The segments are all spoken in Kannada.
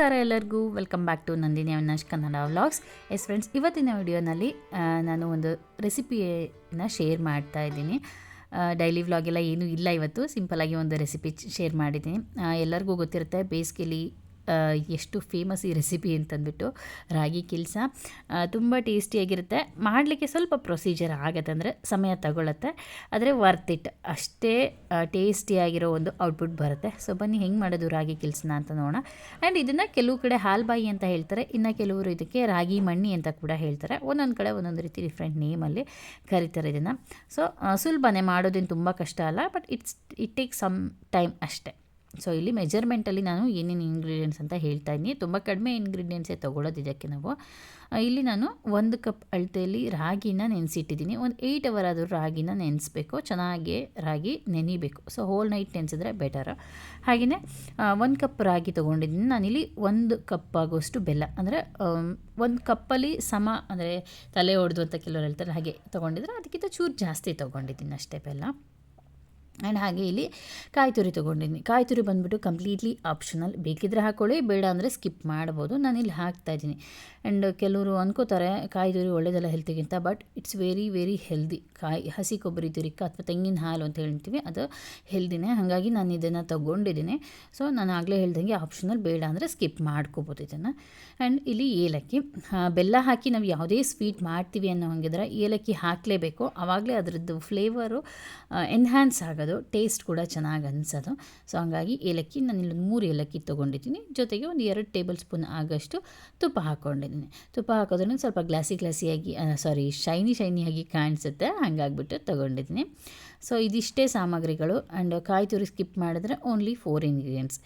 ನಮಸ್ಕಾರ ಎಲ್ಲರಿಗೂ. Welcome back to Nandini Avinash Kannada vlogs yes friends ಇವತ್ತಿನ ವಿಡಿಯೋನಲ್ಲಿ ನಾನು ಒಂದು ರೆಸಿಪಿಯನ್ನು ಶೇರ್ ಮಾಡ್ತಾ ಇದ್ದೀನಿ. ಡೈಲಿ ವ್ಲಾಗೆಲ್ಲ ಏನೂ ಇಲ್ಲ ಇವತ್ತು. ಸಿಂಪಲಾಗಿ ಒಂದು ರೆಸಿಪಿ ಶೇರ್ ಮಾಡಿದ್ದೀನಿ. ಎಲ್ಲರಿಗೂ ಗೊತ್ತಿರುತ್ತೆ, ಬೇಸಿಗೆಲಿ ಎಷ್ಟು ಫೇಮಸ್ ಈ ರೆಸಿಪಿ ಅಂತಂದ್ಬಿಟ್ಟು ರಾಗಿ ಕಿಲ್ಸ ತುಂಬ ಟೇಸ್ಟಿಯಾಗಿರುತ್ತೆ ಮಾಡಲಿಕ್ಕೆ ಸ್ವಲ್ಪ ಪ್ರೊಸೀಜರ್ ಆಗತ್ತೆ ಅಂದರೆ ಸಮಯ ತಗೊಳ್ಳುತ್ತೆ ಆದರೆ ವರ್ತ್ ಇಟ್ ಅಷ್ಟೇ ಟೇಸ್ಟಿಯಾಗಿರೋ ಒಂದು ಔಟ್ಪುಟ್ ಬರುತ್ತೆ. ಸೊ ಬನ್ನಿ ಹೆಂಗೆ ಮಾಡೋದು ರಾಗಿ ಕಿಲ್ಸನ ಅಂತ ನೋಡೋಣ. ಆ್ಯಂಡ್ ಇದನ್ನು ಕೆಲವು ಕಡೆ ಹಾಲ್ಬಾಯಿ ಅಂತ ಹೇಳ್ತಾರೆ. ಇನ್ನು ಕೆಲವರು ಇದಕ್ಕೆ ರಾಗಿ ಮಣ್ಣಿ ಅಂತ ಕೂಡ ಹೇಳ್ತಾರೆ. ಒಂದೊಂದು ಕಡೆ ಒಂದೊಂದು ರೀತಿ ಡಿಫ್ರೆಂಟ್ ನೇಮಲ್ಲಿ ಕರೀತಾರೆ ಇದನ್ನು. ಸೊ ಸುಲಭನೇ ಮಾಡೋದೇನು ತುಂಬ ಕಷ್ಟ ಅಲ್ಲ but it's it take some time ಅಷ್ಟೇ. ಸೊ ಇಲ್ಲಿ ಮೆಜರ್ಮೆಂಟಲ್ಲಿ ನಾನು ಏನೇನು ಇಂಗ್ರೀಡಿಯೆಂಟ್ಸ್ ಅಂತ ಹೇಳ್ತಾ ಇದ್ದೀನಿ. ತುಂಬ ಕಡಿಮೆ ಇಂಗ್ರೀಡಿಯೆಂಟ್ಸೇ ತೊಗೊಳೋದು ಇದಕ್ಕೆ ನಾವು. ಇಲ್ಲಿ ನಾನು ಒಂದು ಕಪ್ ಅಳತೆಯಲ್ಲಿ ರಾಗಿನ ನೆನೆಸಿಟ್ಟಿದ್ದೀನಿ. ಒಂದು ಏಯ್ಟ್ ಅವರ್ ಆದರೂ ರಾಗಿನ ನೆನೆಸ್ಬೇಕು. ಚೆನ್ನಾಗಿ ರಾಗಿ ನೆನಿಬೇಕು. ಸೊ ಹೋಲ್ ನೈಟ್ ನೆನೆಸಿದ್ರೆ ಬೆಟರ್ ಹಾಗೆಯೇ ಒಂದು ಕಪ್ ರಾಗಿ ತೊಗೊಂಡಿದ್ದೀನಿ. ನಾನಿಲ್ಲಿ ಒಂದು ಕಪ್ ಆಗೋಷ್ಟು ಬೆಲ್ಲ. ಅಂದರೆ ಒಂದು ಕಪ್ಪಲ್ಲಿ ಸಮ, ಅಂದರೆ ತಲೆ ಹೊಡೆದು ಅಂತ ಕೆಲವರು ಹೇಳ್ತಾರೆ, ಹಾಗೆ ತೊಗೊಂಡಿದ್ರೆ ಅದಕ್ಕಿಂತ ಚೂರು ಜಾಸ್ತಿ ತೊಗೊಂಡಿದ್ದೀನಿ ಅಷ್ಟೇ ಬೆಲ್ಲ. ಆ್ಯಂಡ್ ಹಾಗೆ ಇಲ್ಲಿ ಕಾಯಿ ತುರಿ ತೊಗೊಂಡಿದ್ದೀನಿ ಕಾಯಿ ತುರಿ ಬಂದುಬಿಟ್ಟು ಕಂಪ್ಲೀಟ್ಲಿ ಆಪ್ಷನಲ್ ಬೇಕಿದ್ರೆ ಹಾಕ್ಕೊಳ್ಳಿ ಬೇಡ ಅಂದರೆ ಸ್ಕಿಪ್ ಮಾಡ್ಬೋದು. ನಾನು ಇಲ್ಲಿ ಹಾಕ್ತಾ ಇದ್ದೀನಿ. ಆ್ಯಂಡ್ ಕೆಲವರು ಅನ್ಕೋತಾರೆ, ಕಾಯಿ ತುರಿ ಒಳ್ಳೇದಲ್ಲ ಹೆಲ್ತಿಗಿಂತ but it's very very healthy ಕಾಯಿ, ಹಸಿ ಕೊಬ್ಬರಿ ತುರಿಕ ಅಥವಾ ತೆಂಗಿನ ಹಾಲು ಅಂತ ಹೇಳ್ತೀವಿ, ಅದು ಹೆಲ್ದಿನೇ ಹಾಗಾಗಿ ನಾನು ಇದನ್ನು ತೊಗೊಂಡಿದ್ದೀನಿ. ಸೊ ನಾನು ಆಗಲೇ ಹೇಳ್ದಂಗೆ ಆಪ್ಷನಲ್ ಬೇಡ ಅಂದರೆ ಸ್ಕಿಪ್ ಮಾಡ್ಕೋಬೋದು ಇದನ್ನು. ಆ್ಯಂಡ್ ಇಲ್ಲಿ ಏಲಕ್ಕಿ. ಬೆಲ್ಲ ಹಾಕಿ ನಾವು ಯಾವುದೇ ಸ್ವೀಟ್ ಮಾಡ್ತೀವಿ ಅನ್ನೋ ಹಂಗಿದ್ರೆ ಏಲಕ್ಕಿ ಹಾಕಲೇಬೇಕು. ಆವಾಗಲೇ ಅದರದ್ದು ಫ್ಲೇವರು ಎನ್ಹ್ಯಾನ್ಸ್ ಆಗೋದು ಟೇಸ್ಟ್ ಕೂಡ ಚೆನ್ನಾಗಿ ಅನ್ಸೋದು. ಸೊ ಹಂಗಾಗಿ ಏಲಕ್ಕಿ ನಾನು ಇಲ್ಲೊಂದು ಮೂರು ಏಲಕ್ಕಿ ತೊಗೊಂಡಿದ್ದೀನಿ. ಜೊತೆಗೆ ಒಂದು ಎರಡು ಟೇಬಲ್ ಸ್ಪೂನ್ ಆಗೋಷ್ಟು ತುಪ್ಪ ಹಾಕ್ಕೊಂಡಿದ್ದೀನಿ ತುಪ್ಪ ಹಾಕೋದ್ರಿಂದ ಸ್ವಲ್ಪ ಗ್ಲಾಸಿ ಗ್ಲಾಸಿಯಾಗಿ ಸಾರಿ ಶೈನಿ ಶೈನಿಯಾಗಿ ಕಾಣಿಸುತ್ತೆ. ಹಾಗಾಗ್ಬಿಟ್ಟು ತೊಗೊಂಡಿದ್ದೀನಿ. ಸೊ ಇದಿಷ್ಟೇ ಸಾಮಗ್ರಿಗಳು. ಆ್ಯಂಡ್ ಕಾಯಿ ತುರಿ ಸ್ಕಿಪ್ ಮಾಡಿದ್ರೆ ಓನ್ಲಿ ಫೋರ್ ಇಂಗ್ರೀಡಿಯೆಂಟ್ಸ್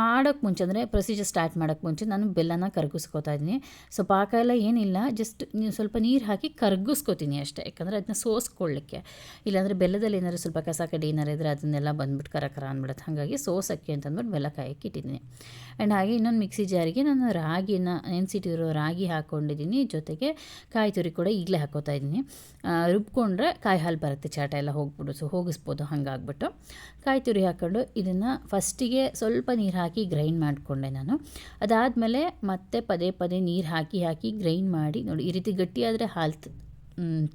ಮಾಡೋಕ್ಕೆ ಮುಂಚೆ, ಅಂದರೆ ಪ್ರೊಸೀಜರ್ ಸ್ಟಾರ್ಟ್ ಮಾಡೋಕ್ಕೆ ಮುಂಚೆ ನಾನು ಬೆಲ್ಲನ ಕರಗಿಸ್ಕೊತಾ ಇದ್ದೀನಿ. ಸೊ ಪಾಕ ಎಲ್ಲ ಏನಿಲ್ಲ ಜಸ್ಟ್ ನೀವು ಸ್ವಲ್ಪ ನೀರು ಹಾಕಿ ಕರಗಿಸ್ಕೊತೀನಿ ಅಷ್ಟೇ. ಯಾಕಂದರೆ ಅದನ್ನ ಸೋಸ್ಕೊಳ್ಳಿಕ್ಕೆ. ಇಲ್ಲಾಂದರೆ ಬೆಲ್ಲದಲ್ಲಿ ಏನಾದ್ರು ಸ್ವಲ್ಪ ಕಸ ಕಡಿ ಏನಾರು ಇದ್ದರೆ ಅದನ್ನೆಲ್ಲ ಬಂದ್ಬಿಟ್ಟು ಕರ ಕರ ಅಂದ್ಬಿಡುತ್ತೆ ಹಾಗಾಗಿ ಸೋಸಕ್ಕೆ ಅಂತಂದ್ಬಿಟ್ಟು ಬೆಲ್ಲ ಕಾಯಕ್ಕೆ ಇಟ್ಟಿದ್ದೀನಿ. ಆ್ಯಂಡ್ ಹಾಗೆ ಇನ್ನೊಂದು ಮಿಕ್ಸಿ ಜಾರಿಗೆ ನಾನು ರಾಗಿನ ನೆನೆಸಿಟ್ಟಿರೋ ರಾಗಿ ಹಾಕ್ಕೊಂಡಿದ್ದೀನಿ ಜೊತೆಗೆ ಕಾಯಿ ತುರಿ ಕೂಡ ಈಗಲೇ ಹಾಕೋತಾ ಇದ್ದೀನಿ. ರುಬ್ಕೊಂಡ್ರೆ ಕಾಯಿ ಹಾಲು ಬರುತ್ತೆ, ಚಾಟ ಎಲ್ಲ ಹೋಗ್ಬಿಡು. ಸೊ ಹೋಗಿಸ್ಬೋದು, ಹಾಗಾಗ್ಬಿಟ್ಟು. ಕಾಯಿ ತುರಿ ಹಾಕ್ಕೊಂಡು ಇದನ್ನು ಫಸ್ಟಿಗೆ ಸ್ವಲ್ಪ ನೀರು ಹಾಕಿ ಗ್ರೈಂಡ್ ಮಾಡಿಕೊಂಡೆ ನಾನು. ಅದಾದಮೇಲೆ ಮತ್ತೆ ಪದೇ ಪದೇ ನೀರು ಹಾಕಿ ಹಾಕಿ ಗ್ರೈಂಡ್ ಮಾಡಿ ನೋಡಿ ಈ ರೀತಿ ಗಟ್ಟಿಯಾದರೆ ಹಾಲು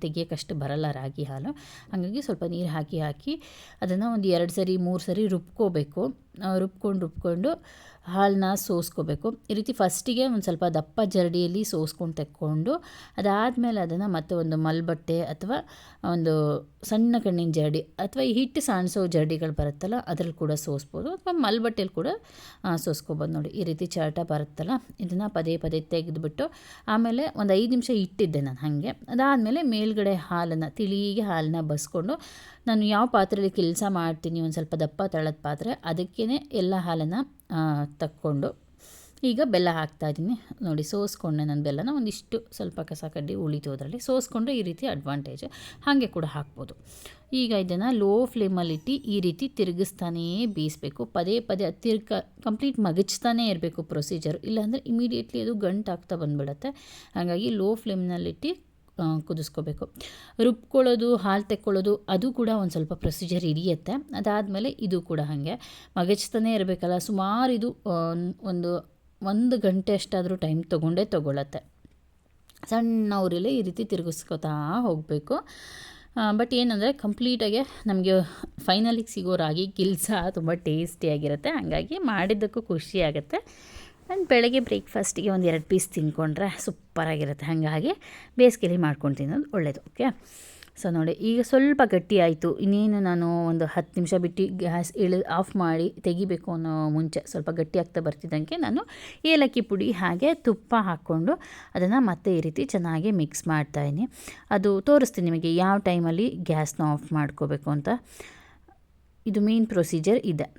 ತೆಗಿಯೋಕ್ಕಷ್ಟು ಬರಲ್ಲ ರಾಗಿ ಹಾಲು. ಹಾಗಾಗಿ ಸ್ವಲ್ಪ ನೀರು ಹಾಕಿ ಹಾಕಿ ಅದನ್ನು ಒಂದು ಎರಡು ಸರಿ, ಮೂರು ಸರಿ ರುಬ್ಕೋಬೇಕು. ರುಬ್ಕೊಂಡು ರುಬ್ಕೊಂಡು ಹಾಲನ್ನ ಸೋಸ್ಕೋಬೇಕು. ಈ ರೀತಿ ಫಸ್ಟಿಗೆ ಒಂದು ಸ್ವಲ್ಪ ದಪ್ಪ ಜರಡಿಯಲ್ಲಿ ಸೋಸ್ಕೊಂಡು ತೆಕ್ಕೊಂಡು, ಅದಾದಮೇಲೆ ಅದನ್ನು ಮತ್ತೆ ಒಂದು ಮಲ್ಬಟ್ಟೆ ಅಥವಾ ಒಂದು ಸಣ್ಣ ಕಣ್ಣಿನ ಜರಡಿ ಅಥವಾ ಈ ಹಿಟ್ಟು ಸಾಣಿಸೋ ಜರಡಿಗಳು ಬರುತ್ತಲ್ಲ, ಅದ್ರಲ್ಲಿ ಕೂಡ ಸೋಸ್ಬೋದು ಅಥವಾ ಮಲ್ಬಟ್ಟೆಯಲ್ಲಿ ಕೂಡ ಸೋಸ್ಕೋಬೋದು ನೋಡಿ. ಈ ರೀತಿ ಚಾಟ ಬರುತ್ತಲ್ಲ, ಇದನ್ನು ಪದೇ ಪದೇ ತೆಗೆದುಬಿಟ್ಟು ಆಮೇಲೆ ಒಂದು ಐದು ನಿಮಿಷ ಇಟ್ಟಿದ್ದೆ ನಾನು ಹಾಗೆ. ಅದಾದಮೇಲೆ ಮೇಲ್ಗಡೆ ಹಾಲನ್ನು, ತಿಳಿಗೆ ಹಾಲನ್ನ ಬಸ್ಕೊಂಡು ನಾನು ಯಾವ ಪಾತ್ರೆಯಲ್ಲಿ ಕೆಲಸ ಮಾಡ್ತೀನಿ, ಒಂದು ಸ್ವಲ್ಪ ದಪ್ಪ ತಳದ ಪಾತ್ರೆ ಅದಕ್ಕೇ ಎಲ್ಲ ಹಾಲನ್ನು ತಕ್ಕೊಂಡು ಈಗ ಬೆಲ್ಲ ಹಾಕ್ತಾ ಇದ್ದೀನಿ. ನೋಡಿ, ಸೋಸ್ಕೊಂಡೆ ನಾನು ಬೆಲ್ಲನ. ಒಂದಿಷ್ಟು ಸ್ವಲ್ಪ ಕಸ ಕಡ್ಡಿ ಉಳಿತು ಅದರಲ್ಲಿ. ಸೋಸ್ಕೊಂಡ್ರೆ ಈ ರೀತಿ ಅಡ್ವಾಂಟೇಜ್ ಹಾಗೆ ಕೂಡ ಹಾಕ್ಬೋದು. ಈಗ ಇದನ್ನು ಲೋ ಫ್ಲೇಮಲ್ಲಿಟ್ಟು ಈ ರೀತಿ ತಿರುಗಿಸ್ತಾನೇ ಬೇಯಿಸಬೇಕು ಪದೇ ಪದೇ ತಿರ್ಗ ಕಂಪ್ಲೀಟ್ ಮಗಚ್ತಾನೇ ಇರಬೇಕು ಪ್ರೊಸೀಜರ್ ಇಲ್ಲಾಂದರೆ ಇಮಿಡಿಯೇಟ್ಲಿ ಅದು ಗಂಟಾಗ್ತಾ ಬಂದುಬಿಡುತ್ತೆ. ಹಾಗಾಗಿ ಲೋ ಫ್ಲೇಮ್ನಲ್ಲಿಟ್ಟು ಕುದಿಸ್ಕೋಬೇಕು. ರುಬ್ಕೊಳ್ಳೋದು, ಹಾಲು ತೆಕ್ಕೊಳ್ಳೋದು, ಅದು ಕೂಡ ಒಂದು ಸ್ವಲ್ಪ ಪ್ರೊಸೀಜರ್ ಹಿಡಿಯುತ್ತೆ. ಅದಾದಮೇಲೆ ಇದು ಕೂಡ ಹಾಗೆ. ಮಗಚ್ತಾನೆ ಇರಬೇಕಲ್ಲ, ಸುಮಾರು ಇದು ಒಂದು ಒಂದು ಗಂಟೆ ಅಷ್ಟಾದರೂ ಟೈಮ್ ತೊಗೊಂಡೇ ತೊಗೊಳತ್ತೆ. ಸಣ್ಣ ಉರಿಲಿ ಈ ರೀತಿ ತಿರುಗಿಸ್ಕೊತಾ ಹೋಗಬೇಕು. ಬಟ್ ಏನಂದರೆ ಕಂಪ್ಲೀಟಾಗಿ ನಮಗೆ ಫೈನಲಿಗೆ ಸಿಗೋ ರಾಗಿ ಕಿಲ್ಸ ತುಂಬ ಟೇಸ್ಟಿಯಾಗಿರುತ್ತೆ ಹಾಗಾಗಿ ಮಾಡಿದ್ದಕ್ಕೂ ಖುಷಿ ಆಗುತ್ತೆ. ಆ್ಯಂಡ್ ಬೆಳಗ್ಗೆ ಬ್ರೇಕ್ಫಾಸ್ಟಿಗೆ ಒಂದು ಎರಡು ಪೀಸ್ ತಿನ್ಕೊಂಡ್ರೆ ಸೂಪರಾಗಿರುತ್ತೆ. ಹಾಗಾಗಿ ಬೇಸಿಗೆಲಿ ಮಾಡ್ಕೊಂಡು ತಿನ್ನೋದು ಒಳ್ಳೆಯದು ಓಕೆ? ಸೊ ನೋಡಿ, ಈಗ ಸ್ವಲ್ಪ ಗಟ್ಟಿ ಆಯಿತು. ಇನ್ನೇನು ನಾನು ಒಂದು ಹತ್ತು ನಿಮಿಷ ಬಿಟ್ಟು ಗ್ಯಾಸ್ ಇಳಿ, ಆಫ್ ಮಾಡಿ ತೆಗಿಬೇಕು ಅನ್ನೋ ಮುಂಚೆ ಸ್ವಲ್ಪ ಗಟ್ಟಿ ಆಗ್ತಾ ಬರ್ತಿದ್ದಂಗೆ ನಾನು ಏಲಕ್ಕಿ ಪುಡಿ ಹಾಗೆ ತುಪ್ಪ ಹಾಕ್ಕೊಂಡು ಅದನ್ನು ಮತ್ತೆ ಈ ರೀತಿ ಚೆನ್ನಾಗಿ ಮಿಕ್ಸ್ ಮಾಡ್ತಾಯಿನಿ ಅದು ತೋರಿಸ್ತೀನಿ ನಿಮಗೆ ಯಾವ ಟೈಮಲ್ಲಿ ಗ್ಯಾಸ್ನ ಆಫ್ ಮಾಡ್ಕೋಬೇಕು ಅಂತ. ಇದು ಮೇನ್ ಪ್ರೊಸೀಜರ್ ಇದೆ.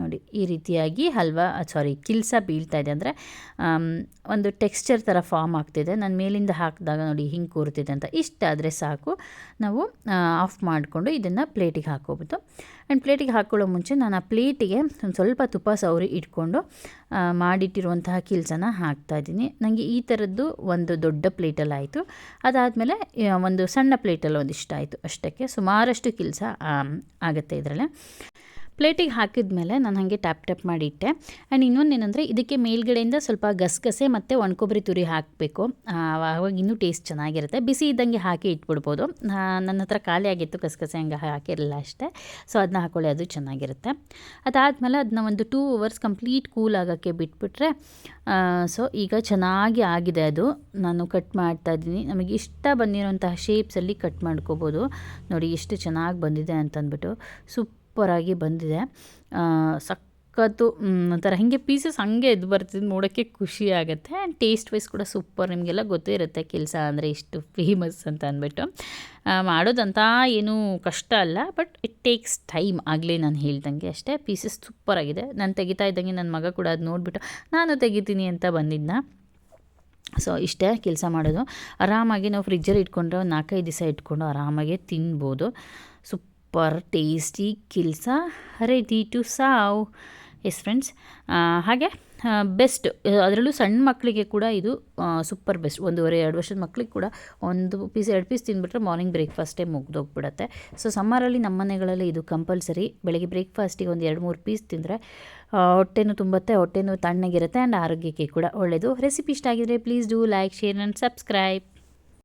ನೋಡಿ, ಈ ರೀತಿಯಾಗಿ ಹಲ್ವಾ ಸಾರಿ ಕಿಲ್ಸ ಬೀಳ್ತಾ ಇದೆ ಅಂದರೆ ಒಂದು ಟೆಕ್ಸ್ಚರ್ ಥರ ಫಾರ್ಮ್ ಆಗ್ತಿದೆ. ನಾನು ಮೇಲಿಂದ ಹಾಕಿದಾಗ ನೋಡಿ ಹಿಂಗೆ ಕೂರ್ತಿದೆ ಅಂತ. ಇಷ್ಟಾದರೆ ಸಾಕು. ನಾವು ಆಫ್ ಮಾಡಿಕೊಂಡು ಇದನ್ನು ಪ್ಲೇಟಿಗೆ ಹಾಕೋಬೋದು ಆ್ಯಂಡ್ ಪ್ಲೇಟಿಗೆ ಹಾಕ್ಕೊಳ್ಳೋ ಮುಂಚೆ ನಾನು ಆ ಪ್ಲೇಟಿಗೆ ಒಂದು ಸ್ವಲ್ಪ ತುಪ್ಪ ಸೌರಿ ಇಟ್ಕೊಂಡು ಮಾಡಿಟ್ಟಿರುವಂತಹ ಕಿಲ್ಸನ ಹಾಕ್ತಾಯಿದ್ದೀನಿ ನನಗೆ ಈ ಥರದ್ದು ಒಂದು ದೊಡ್ಡ ಪ್ಲೇಟಲ್ಲಿ ಆಯಿತು. ಅದಾದಮೇಲೆ ಒಂದು ಸಣ್ಣ ಪ್ಲೇಟಲ್ಲಿ ಒಂದಿಷ್ಟು ಆಯಿತು ಅಷ್ಟಕ್ಕೆ ಸುಮಾರಷ್ಟು ಕಿಲ್ಸ ಆಗುತ್ತೆ ಇದರಲ್ಲಿ. ಪ್ಲೇಟಿಗೆ ಹಾಕಿದ ಮೇಲೆ ನಾನು ಹಾಗೆ ಟ್ಯಾಪ್ ಟ್ಯಾಪ್ ಮಾಡಿಟ್ಟೆ. ಆ್ಯಂಡ್ ಇನ್ನೊಂದು ಏನಂದರೆ ಇದಕ್ಕೆ ಮೇಲ್ಗಡೆಯಿಂದ ಸ್ವಲ್ಪ ಗಸಗಸೆ ಮತ್ತು ಒಣಕೊಬ್ಬರಿ ತುರಿ ಹಾಕಬೇಕು. ಆವಾಗ ಇನ್ನೂ ಟೇಸ್ಟ್ ಚೆನ್ನಾಗಿರುತ್ತೆ. ಬಿಸಿ ಇದ್ದಂಗೆ ಹಾಕಿ ಇಟ್ಬಿಡ್ಬೋದು. ನನ್ನ ಹತ್ರ ಖಾಲಿ ಆಗಿತ್ತು, ಗಸಗಸೆ ಹಂಗೆ ಹಾಕಿರಲಿಲ್ಲ ಅಷ್ಟೇ. ಸೊ, ಅದನ್ನ ಹಾಕೊಳ್ಳಿ, ಅದು ಚೆನ್ನಾಗಿರುತ್ತೆ. ಅದಾದಮೇಲೆ ಅದನ್ನ ಒಂದು ಟೂ ಅವರ್ಸ್ ಕಂಪ್ಲೀಟ್ ಕೂಲ್ ಆಗೋಕ್ಕೆ ಬಿಟ್ಬಿಟ್ರೆ ಸೊ, ಈಗ ಚೆನ್ನಾಗಿ ಆಗಿದೆ ಅದು. ನಾನು ಕಟ್ ಮಾಡ್ತಾ ಇದ್ದೀನಿ. ನಮಗೆ ಇಷ್ಟ ಬಂದಿರೋಂತಹ ಶೇಪ್ಸಲ್ಲಿ ಕಟ್ ಮಾಡ್ಕೋಬೋದು. ನೋಡಿ, ಎಷ್ಟು ಚೆನ್ನಾಗಿ ಬಂದಿದೆ ಅಂತಂದ್ಬಿಟ್ಟು. ಸೂಪರಾಗಿ ಬಂದಿದೆ. ಆ, ಸಖತ್ತು ಒಂಥರ ಹೀಗೆ ಪೀಸಸ್ ಹಂಗೆ ಇದು ಬರ್ತಿದ್ದು ನೋಡೋಕ್ಕೆ ಖುಷಿ ಆಗುತ್ತೆ. ಆ್ಯಂಡ್ ಟೇಸ್ಟ್ ವೈಸ್ ಕೂಡ ಸೂಪರ್ ನಿಮಗೆಲ್ಲ ಗೊತ್ತೇ ಇರುತ್ತೆ ಕೆಲಸ ಅಂದರೆ ಇಷ್ಟು ಫೇಮಸ್ ಅಂತ ಅಂದ್ಬಿಟ್ಟು. ಮಾಡೋದಂತ ಏನೂ ಕಷ್ಟ ಅಲ್ಲ ಬಟ್ ಇಟ್ ಟೇಕ್ಸ್ ಟೈಮ್ ಆಗಲೇ ನಾನು ಹೇಳ್ದಂಗೆ ಅಷ್ಟೇ. ಪೀಸಸ್ ಸೂಪರಾಗಿದೆ ನಾನು ತೆಗಿತಾ ಇದ್ದಂಗೆ ನನ್ನ ಮಗ ಕೂಡ ಅದು ನೋಡಿಬಿಟ್ಟು ನಾನು ತೆಗಿತೀನಿ ಅಂತ ಬಂದಿದ್ದ ಸೊ ಇಷ್ಟೇ ಕೆಲಸ ಮಾಡೋದು. ಆರಾಮಾಗಿ ನಾವು ಫ್ರಿಜ್ಜಲ್ಲಿ ಇಟ್ಕೊಂಡ್ರೆ ಒಂದು ನಾಲ್ಕೈದು ದಿವಸ ಇಟ್ಕೊಂಡು ಆರಾಮಾಗಿ ತಿನ್ಬೋದು. Super, tasty, ಕಿಲ್ಸ ready to serve. Yes friends ಹಾಗೆ ಬೆಸ್ಟ್ ಅದರಲ್ಲೂ ಸಣ್ಣ ಮಕ್ಕಳಿಗೆ ಕೂಡ ಇದು ಸೂಪರ್ ಬೆಸ್ಟ್ ಒಂದೂವರೆ, ಎರಡು ವರ್ಷದ ಮಕ್ಕಳಿಗೆ ಕೂಡ ಒಂದು ಪೀಸ್ ಎರಡು ಪೀಸ್ ತಿಂದ್ಬಿಟ್ರೆ ಮಾರ್ನಿಂಗ್ ಬ್ರೇಕ್ಫಾಸ್ಟೇ ಮುಗ್ದೋಗ್ಬಿಡತ್ತೆ. ಸೊ ಸಮ್ಮರಲ್ಲಿ ನಮ್ಮ ಮನೆಗಳಲ್ಲಿ ಇದು ಕಂಪಲ್ಸರಿ ಬೆಳಗ್ಗೆ ಬ್ರೇಕ್ಫಾಸ್ಟಿಗೆ ಒಂದು ಎರಡು, ಮೂರು ಪೀಸ್ ತಿಂದರೆ ಹೊಟ್ಟೆನೂ ತುಂಬುತ್ತೆ, ಹೊಟ್ಟೆನೂ ತಣ್ಣಗಿರುತ್ತೆ ಆ್ಯಂಡ್ ಆರೋಗ್ಯಕ್ಕೆ ಕೂಡ ಒಳ್ಳೆಯದು ರೆಸಿಪಿ ಇಷ್ಟ ಆಗಿದ್ರೆ please do like share and subscribe